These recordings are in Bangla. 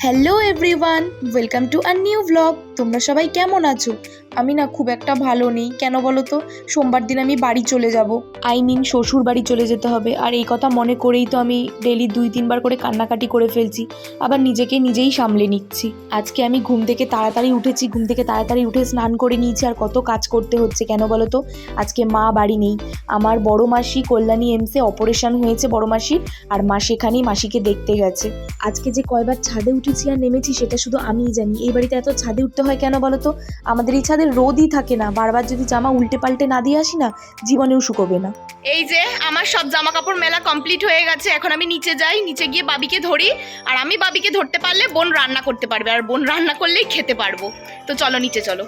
Hello everyone welcome to a new blog তোমরা সবাই কেমন আছো? আমি না খুব একটা ভালো নেই, কেন বলো তো? সোমবার দিন আমি বাড়ি চলে যাব। আই মিন শ্বশুর বাড়ি চলে যেতে হবে। আর এই কথা মনে করেই তো আমি ডেলি দুই, তিনবার করে কান্নাকাটি করে ফেলছি। আবার নিজেকে নিজেই সামলে নিচ্ছি। আজকে আমি ঘুম থেকে তাড়াতাড়ি উঠেছি, ঘুম থেকে তাড়াতাড়ি উঠে স্নান করে নিয়েছি। আর কত কাজ করতে হচ্ছে, কেন বলো তো? আজকে মা বাড়ি নেই। আমার বড় মাসি কল্যাণী এমসে অপারেশন হয়েছে বড় মাসি আর মা সেখানেই মাসিকে দেখতে গেছে। আজকে যে কয়বার ছাদে উঠেছি আর নেমেছি সেটা শুধু আমিই জানি। এই বাড়িতে এত ছাদে উঠতে হয় কেন বলো তো? আমাদের এই ছাদের রোদই থাকে না। বারবার যদি জামা উল্টে পাল্টে না দিয়ে আসি না, জীবনেও শুকোবে না। এই যে, আমার সব জামা কাপড় মেলা কমপ্লিট হয়ে গেছে। এখন আমি নিচে যাই, নিচে গিয়ে বাবিকে ধরি। আর আমি বাবিকে ধরতে পারলে বোন রান্না করতে পারবে। আর বোন রান্না করলেই খেতে পারব। তো চলো, নিচে চলো।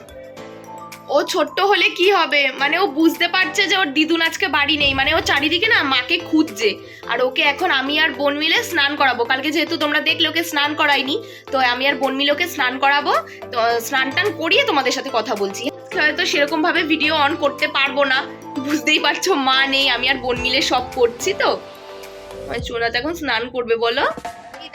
ও ছোট্ট হলে কি হবে? মানে ও বুঝতে পারছে যে ওর দিদুন আজকে বাড়ি নেই। মানে ও চারিদিকে না মাকে খুঁজছে। আর ওকে এখন আমি আর বোন মিলে স্নান করাবো। কালকে যেহেতু তোমরা দেখলে ওকে স্নান করাইনি তো আমি আর বোন মিলে ওকে স্নান করাবো। তো স্নান টান করিয়ে তোমাদের সাথে কথা বলছি। হয়তো সেরকম ভাবে ভিডিও অন করতে পারব না। বুঝতেই পারছ, মা নেই, আমি আর বোন মিলে সব করছি তো। চোনাতে এখন স্নান করবে, বলো।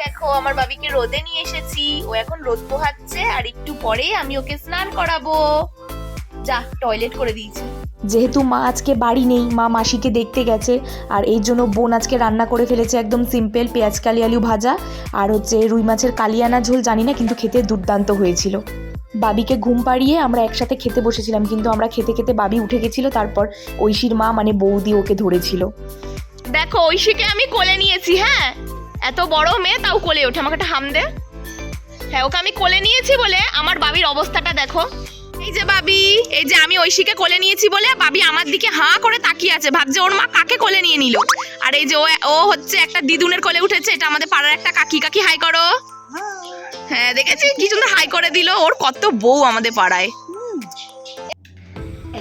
দেখো, আমার বাবিকে রোদে নিয়ে এসেছি। ও এখন রোদ পোহাচ্ছে, আর একটু পরে আমি ওকে স্নান করাবো। যা টয়লেট করে দিয়েছি। যেহেতু মা আজকে বাড়ি নেই মা মাসিকে দেখতে গেছে আর এই জন্য বোন আজকে রান্না করে ফেলেছে একদম সিম্পল পেঁয়াজ কালি আলু ভাজা আর হচ্ছে রুই মাছের কালিয়ানা ঝোল জানি না কিন্তু খেতে দুর্দান্ত হয়েছিল। বাবিকে ঘুম পাড়িয়ে আমরা একসাথে খেতে বসেছিলাম কিন্তু আমরা খেতে খেতে বাবি উঠে গেছিল তারপর ঐশীর মা মানে বৌদি ওকে ধরেছিল। দেখো ঐশীকে আমি কোলে নিয়েছি হ্যাঁ? এত বড় মেয়ে তাও কোলে ওঠে আমাকে একটা হাম দে। হ্যাঁ ওকে আমি কোলে নিয়েছি বলে আমার বাবির অবস্থাটা দেখো। এই যে বাবি, এই যে আমি ঐশীকে কোলে নিয়েছি বলে বাবি আমার দিকে হাঁ করে তাকিয়ে আছে, ভাবছে ওর মা কাকে কোলে নিয়ে নিল? আর এই যে ও ও হচ্ছে একটা দিদুনের কোলে উঠেছে, এটা আমাদের পাড়ার একটা কাকি কাকি হাই করো। হ্যাঁ দেখেছি কি সুন্দর হাই করে দিল, ওর কত বউ আমাদের পাড়ায়।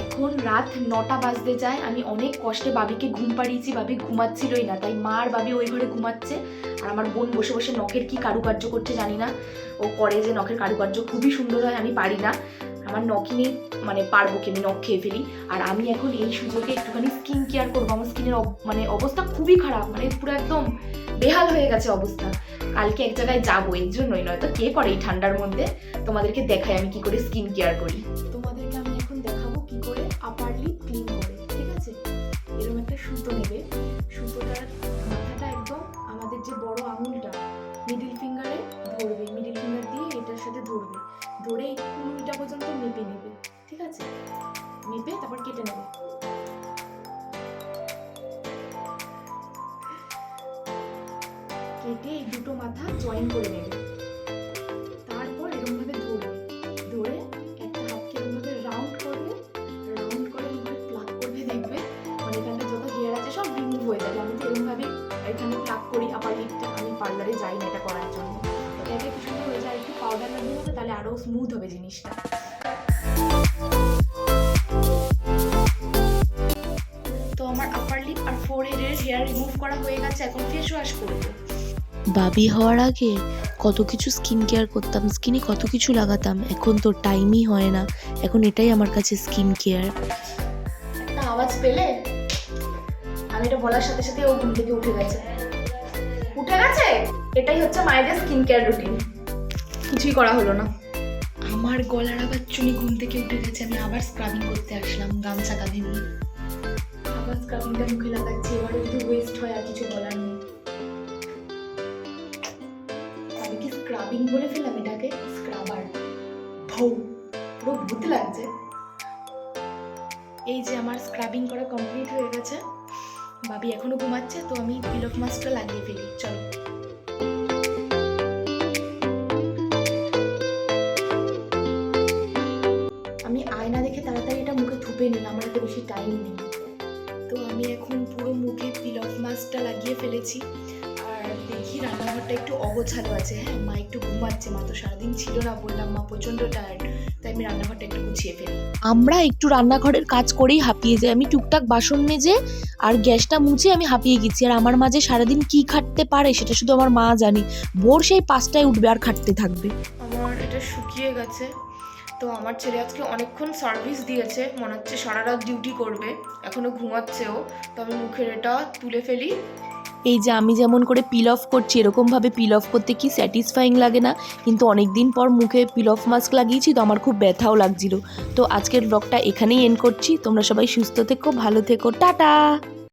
এখন রাত নটা বাজতে যায়, আমি অনেক কষ্টে বাবিকে ঘুম পাড়িয়েছি, বাবি ঘুমাচ্ছিলই না, তাই মা আর বাবি ওই ঘরে ঘুমাচ্ছে। আর আমার বোন বসে বসে নখের কি কারুকার্য করছে জানি না, ও করে যে নখের কারুকার্য খুবই সুন্দর হয়, আমি পারি না। আমার নখই নেই মানে পারব কি আমি নখ খেয়ে ফেলি। আর আমি এখন এই সুযোগে একটুখানি স্কিন কেয়ার করব। আমার স্কিনের মানে অবস্থা খুবই খারাপ মানে পুরো একদম বেহাল হয়ে গেছে অবস্থা। কালকে এক জায়গায় যাব, এর জন্যই নয়তো কে করে এই ঠান্ডার মধ্যে? তোমাদেরকে দেখাই আমি কি করে স্কিন কেয়ার করি। তোমাদেরকে আমি এখন দেখাবো কি করে আপার ক্লিন করে, ঠিক আছে? এরকম একটা সুতো নেবে। সুতোটার মাথাটা একদম আমাদের যে বড় আঙুলটা মিডিল ফিঙ্গারে ধরবে। মিডিল ফিঙ্গার দিয়ে এটার সাথে ধরবে। ধরে এই পর্যন্ত মেপে নেবে, ঠিক আছে? মেপে তারপর কেটে নেবে। কেটে এই দুটো মাথা জয়েন করে নেবে। তারপর এরকমভাবে ধরবে। ধরে একটা হাতকে এরকমভাবে রাউন্ড করবে রাউন্ড করে এরকমভাবে প্লাগ করবে, দেখবে। মানে এখানটা যত হেয়ার আছে সব রিমুভ হয়ে যাবে। আমি তো এরকমভাবে এখানে প্লাগ করি আপার লিপটা আমি পার্লারে যাই না এটা করার জন্য। এটাকে কি পাউডার লাগিয়ে হবে তাহলে আরও স্মুথ হবে জিনিসটা। তো আমার আপার লিপ আর ফোর হেডের হেয়ার রিমুভ করা হয়ে গেছে এখন ফেস ওয়াশ করব। বাবি হওয়ার আগে কত কিছু স্কিন কেয়ার করতাম স্কিনে কত কিছু লাগাতাম এখন তো টাইমই হয় না। এখন এটাই আমার কাছে স্কিন কেয়ার একটা আওয়াজ পেলে? আমি এটা বলার সাথে সাথে ও ঘুম থেকে উঠে গেছে। উঠে গেছে? এটাই হচ্ছে মায়েদের স্কিন কেয়ার রুটিন কিছুই করা হলো না। আমার গলার আবার চুনি ঘুম থেকে উঠে গেছে, আমি আবার স্ক্রাবিং করতে আসলাম, গামছা কাঁধে নিয়ে। আবার স্ক্রাবিংটা মুখে লাগাচ্ছি, এবারে যদি ওয়েস্ট হয় আর কিছু বলার নেই। আমি কি স্ক্রাবিং বলে ফেললাম এটাকে? স্ক্রাবার ভৌ পুরো ভূত লাগছে। এই যে আমার স্ক্রাবিং করা কমপ্লিট হয়ে গেছে। বাবি এখনও ঘুমাচ্ছে, তো আমি পিলক মাস্কটা লাগিয়ে ফেলি, চলো। নিই আমার এত বেশি টাইম নেই। তো আমি এখন পুরো মুখে পিলক মাস্কটা লাগিয়ে ফেলেছি। আর দেখি রান্নাঘরটা একটু অগোছালো আছে। হ্যাঁ মা একটু ঘুমাচ্ছে মা তো সারাদিন ছিল না বললাম মা প্রচণ্ড টায়ার্ড তাই আমি রান্নাঘরটা একটু গুছিয়ে ফেলি। আমরা একটু রান্নাঘরের কাজ করেই হাঁপিয়ে যাই। আমি টুকটাক বাসন মেজে আর গ্যাসটা মুছে আমি হাঁপিয়ে গেছি। আর আমার মাঝে সারাদিন কি খাটতে পারে সেটা শুধু আমার মা জানি। ভোর সেই পাঁচটায় উঠবে আর খাটতে থাকবে। আমার এটা শুকিয়ে গেছে। তো আমার ছেলে আজকে অনেকক্ষণ সার্ভিস দিয়েছে, মনে হচ্ছে সারা রাত ডিউটি করবে, এখনও ঘুমাচ্ছেও তো আমি মুখের এটা তুলে ফেলি। এই যে আমি যেমন করে পিল অফ করছি, এরকমভাবে পিল অফ করতে কি স্যাটিসফাইং লাগে না? কিন্তু অনেক দিন পর মুখে পিল অফ মাস্ক লাগিয়েছি তো আমার খুব ব্যথাও লাগছিল। তো আজকের ব্লগটা এখানেই এন্ড করছি। তোমরা সবাই সুস্থ থেকো, ভালো থেকো, টাটা!